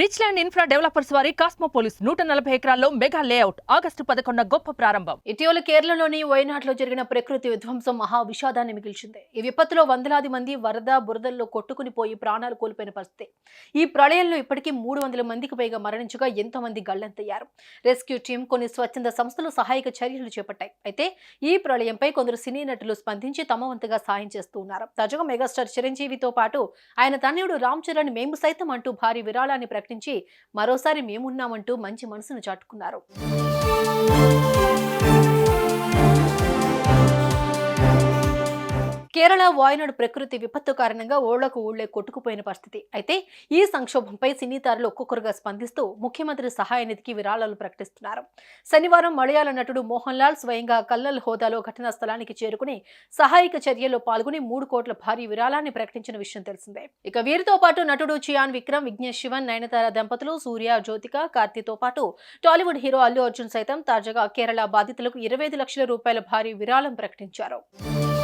Rich land infra developers వారి కాస్మోపోలిస్ నూట నలభై ఎకరాల్లో మెగా లేఅవుట్ ఆగస్టు పదకొండున గొప్ప ప్రారంభం. ఇటీవల కేరళలోని వయనాడ్లో జరిగిన ప్రకృతి విధ్వంసం మహా విషాదాన్ని మిగిల్చింది. ఈ విపత్తులో వందలాది మంది వరద బురదల్లో కొట్టుకుని పోయి ప్రాణాలు కోల్పోయిన పరిస్థితి. ఈ ప్రళయంలో ఇప్పటికీ మూడు వందల మందికి పైగా మరణించగా ఎంతో మంది గల్లంతయ్యారు రెస్క్యూ టీం కొన్ని స్వచ్ఛంద సంస్థలు సహాయక చర్యలు చేపట్టాయి. అయితే ఈ ప్రళయంపై కొందరు సినీ నటులు స్పందించి తమ వంతుగా సాయం చేస్తూ ఉన్నారు. తాజాగా మెగాస్టార్ చిరంజీవితో పాటు ఆయన తనయుడు రామ్ చరణ్ మేము సైతం అంటూ భారీ విరాళాన్ని ప్రకటించి మరోసారి మేమున్నామంటూ మంచి మనసును చాటుకున్నారు. కేరళ వాయునాడు ప్రకృతి విపత్తు కారణంగా ఓళ్ళకు ఊళ్ళే కొట్టుకుపోయిన పరిస్థితి. అయితే ఈ సంక్షోభంపై సినీతారులు ఒక్కొక్కరుగా స్పందిస్తూ ముఖ్యమంత్రి సహాయ నిధికి విరాళాలు ప్రకటిస్తున్నారు. శనివారం మలయాళ నటుడు మోహన్ లాల్ స్వయంగా కల్లల్ హోదాలో ఘటనా స్థలానికి చేరుకుని సహాయక చర్యల్లో పాల్గొని మూడు కోట్ల భారీ విరాళాన్ని ప్రకటించిన విషయం తెలిసిందే. ఇక వీరితో పాటు నటుడు చియాన్ విక్రమ్ విఘ్నేష్ శివన్ నయనతార దంపతులు సూర్య జ్యోతిక కార్తీతో పాటు టాలీవుడ్ హీరో అల్లు అర్జున్ సైతం తాజాగా కేరళ బాధితులకు ఇరవై ఐదు లక్షల రూపాయల భారీ విరాళం ప్రకటించారు.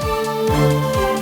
Música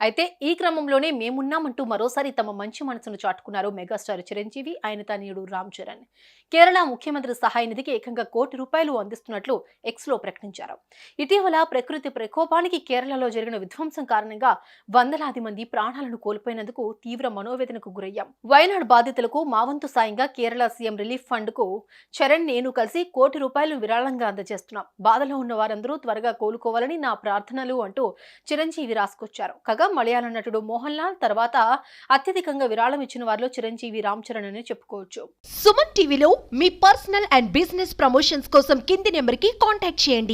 అయితే ఈ క్రమంలోనే మేమున్నామంటూ మరోసారి తమ మంచి మనసును చాటుకున్నారు మెగాస్టార్ చిరంజీవి ఆయన తనయుడు రామ్ చరణ్. కేరళ ముఖ్యమంత్రి సహాయ నిధికి ఏకంగా కోటి రూపాయలు అందిస్తున్నట్లు ఎక్స్లో ప్రకటించారు. ఇటీవల ప్రకృతి ప్రకోపానికి కేరళలో జరిగిన విధ్వంసం కారణంగా వందలాది మంది ప్రాణాలను కోల్పోయినందుకు తీవ్ర మనోవేదనకు గురయ్యాం. వయనాడు బాధితులకు మావంతు సాయంగా కేరళ సీఎం రిలీఫ్ ఫండ్కు చరణ్ నేను కలిసి కోటి రూపాయలు విరాళంగా అందజేస్తున్నాం. బాధలో ఉన్న వారందరూ త్వరగా కోలుకోవాలని నా ప్రార్థనలు అంటూ చిరంజీవి రాసుకొచ్చారు. కాగా మలయాళ నటుడు మోహన్ లాల్ తర్వాత అత్యధికంగా విరాళం ఇచ్చిన వారిలో చిరంజీవి రామ్ చరణ్ అని చెప్పుకోవచ్చు. సుమన్ టీవీలో మీ పర్సనల్ అండ్ బిజినెస్ ప్రమోషన్స్ కోసం కింది నెంబర్కి కాంటాక్ట్ చేయండి.